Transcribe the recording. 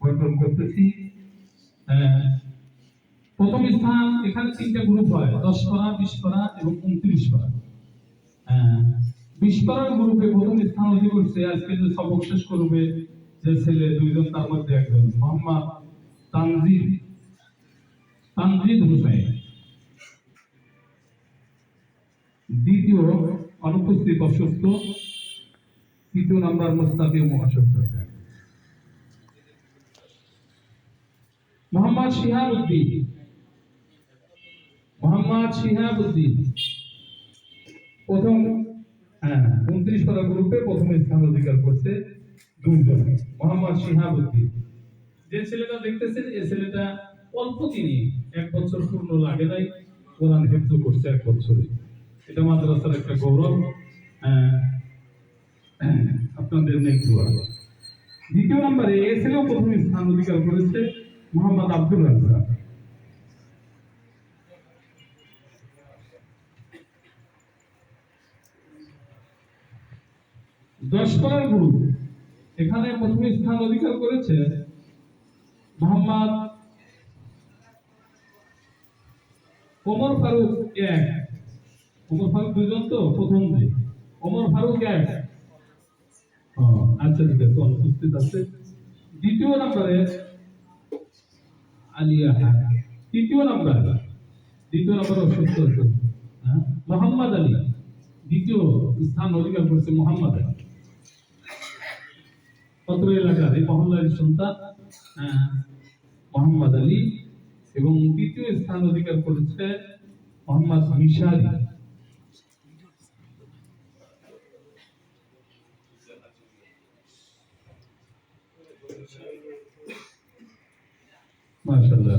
বন্টন করতেছি। প্রথম স্থান এখানে তিনটা গ্রুপ হয়, দশ বিশ এবং উনত্রিশ বিশ গ্রুপে প্রথম স্থান করছে, আজকে যে সবক শেষ করবে, যে ছেলে দুইজন, তার মধ্যে একজন, মোহাম্মদ তানজিদ তানজিদ দ্বিতীয় অনুপস্থিত অসুস্থ, তৃতীয় নাম্বার মোস্তাফি অসুস্থ মোহাম্মদ শিহাবুদ্দিন। মোহাম্মদ শিহাবুদ্দিন। প্রথম হ্যাঁ উনত্রিশ পারা গ্রুপে প্রথম স্থান অধিকার করছে দুইজন মোহাম্মদ শিহাবুদ্দিন। যে ছেলেটা দেখতেছেন এই ছেলেটা অল্প তিনি এক বছর পূর্ণ লাগে নাই কোরআন হেফজ করছে এক বছরে। এটা মাদ্রাসার একটা গৌরব। আহ, আপনাদের নেই দ্বিতীয় নম্বরে এ ছেলেও প্রথম স্থান অধিকার করেছে। মোহাম্মদ আব্দুল রাজ্জাক। দশ পাড়ার গ্রুপ এখানে প্রথম স্থান অধিকার করেছে মোহাম্মদ ওমর ফারুক এক। ওমর ফারুক দুজন তো, প্রথম যে। ওমর ফারুক এক। আচ্ছা ঠিক আছে অনুপস্থিত আছে। দ্বিতীয় নম্বরে আলিয়া হক তৃতীয় নম্বর দ্বিতীয় নম্বর অসুস্থ হ্যাঁ? মোহাম্মদ আলী দ্বিতীয় স্থান অধিকার করেছে মোহাম্মদ আলী। পত্র এলাকার? এই মহল্লার সন্তান আহ, মোহাম্মদ আলী। এবং দ্বিতীয় স্থান অধিকার করেছে মোহাম্মদ মিশারি মাশাআল্লাহ।